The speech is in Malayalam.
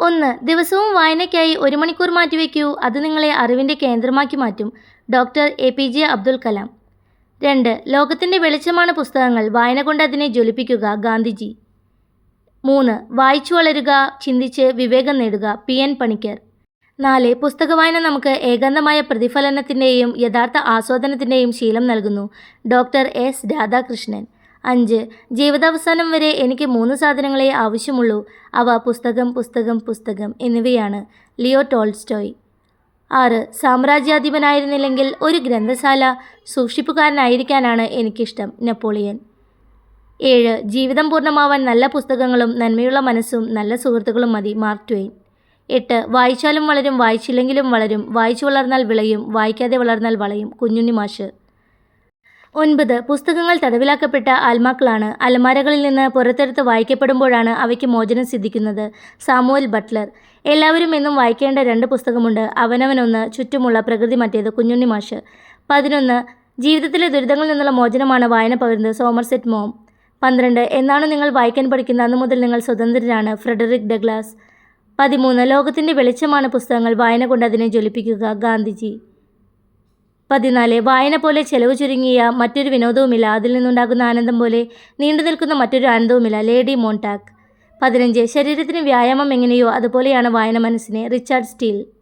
ഒന്ന് ദിവസവും വായനയ്ക്കായി ഒരു മണിക്കൂർ മാറ്റിവെക്കൂ അത് നിങ്ങളെ അറിവിന്റെ കേന്ദ്രമാക്കി മാറ്റും. Doctor A P J Abdul Kalam. രണ്ട് ലോകത്തിന്റെ വെളിച്ചമാണ് പുസ്തകങ്ങൾ. വായന കൊണ്ട് അതിനെ ജ്വലിപ്പിക്കുക. ഗാന്ധിജി. മൂന്ന് വായിച്ചു വളരുക ചിന്തിച്ച് വിവേകം നേടുക. P N Panicker. നാല് പുസ്തക വായന നമുക്ക് ഏകാന്തമായ പ്രതിഫലനത്തിന്റെയും യഥാർത്ഥ ആസ്വാദനത്തിന്റെയും ശീലം നൽകുന്നു. Doctor S Radhakrishnan. അഞ്ച്. ജീവിതാവസാനം വരെ എനിക്ക് മൂന്ന് സാധനങ്ങളെ ആവശ്യമുള്ളൂ. അവ പുസ്തകം പുസ്തകം പുസ്തകം എന്നിവയാണ്. Leo Tolstoy. ആറ്. സാമ്രാജ്യാധിപനായിരുന്നില്ലെങ്കിൽ ഒരു ഗ്രന്ഥശാല സൂക്ഷിപ്പുകാരനായിരിക്കാനാണ് എനിക്കിഷ്ടം. നെപ്പോളിയൻ. ഏഴ്. ജീവിതം പൂർണമാവാൻ നല്ല പുസ്തകങ്ങളും നന്മയുള്ള മനസ്സും നല്ല സുഹൃത്തുക്കളും മതി. മാർക്ക് ട്വെയിൻ എട്ട്. വായിച്ചാലും വളരും വായിച്ചില്ലെങ്കിലും വളരും. വായിച്ചു വളർന്നാൽ വിളയും വായിക്കാതെ വളർന്നാൽ വളയും. കുഞ്ഞുണ്ണി മാഷ്. ഒൻപത് പുസ്തകങ്ങൾ തടവിലാക്കപ്പെട്ട ആത്മാക്കളാണ് അലമാരകളിൽ നിന്ന് പുറത്തെടുത്ത് വായിക്കപ്പെടുമ്പോഴാണ് അവയ്ക്ക് മോചനം സിദ്ധിക്കുന്നത്. Samuel Buttler. എല്ലാവരും എന്നും വായിക്കേണ്ട രണ്ട് പുസ്തകമുണ്ട്. അവനവനൊന്ന് ചുറ്റുമുള്ള പ്രകൃതി മറ്റേത് കുഞ്ഞുണ്ണി മാഷ്. പതിനൊന്ന് ജീവിതത്തിലെ ദുരിതങ്ങളിൽ നിന്നുള്ള മോചനമാണ് വായന പകരുന്നത് സോമർസെറ്റ് മോം. പന്ത്രണ്ട് എന്നാണ് നിങ്ങൾ വായിക്കാൻ പഠിക്കുന്നത് അന്നു മുതൽ നിങ്ങൾ സ്വതന്ത്രരാണ് ഫ്രെഡറിക് ഡഗ്ലാസ്. പതിമൂന്ന് ലോകത്തിന്റെ വെളിച്ചമാണ് പുസ്തകങ്ങൾ വായന കൊണ്ട് അതിനെ ജ്വലിപ്പിക്കുക ഗാന്ധിജി. പതിനാല് വായന പോലെ ചെലവ് ചുരുങ്ങിയ മറ്റൊരു വിനോദവുമില്ല. അതിൽ നിന്നുണ്ടാകുന്ന ആനന്ദം പോലെ നീണ്ടു നിൽക്കുന്ന മറ്റൊരു ആനന്ദവുമില്ല. ലേഡി മോൺടാക്ക് പതിനഞ്ച് ശരീരത്തിന് വ്യായാമം എങ്ങനെയോ അതുപോലെയാണ് വായന മനസ്സിനെ. Richard Steele.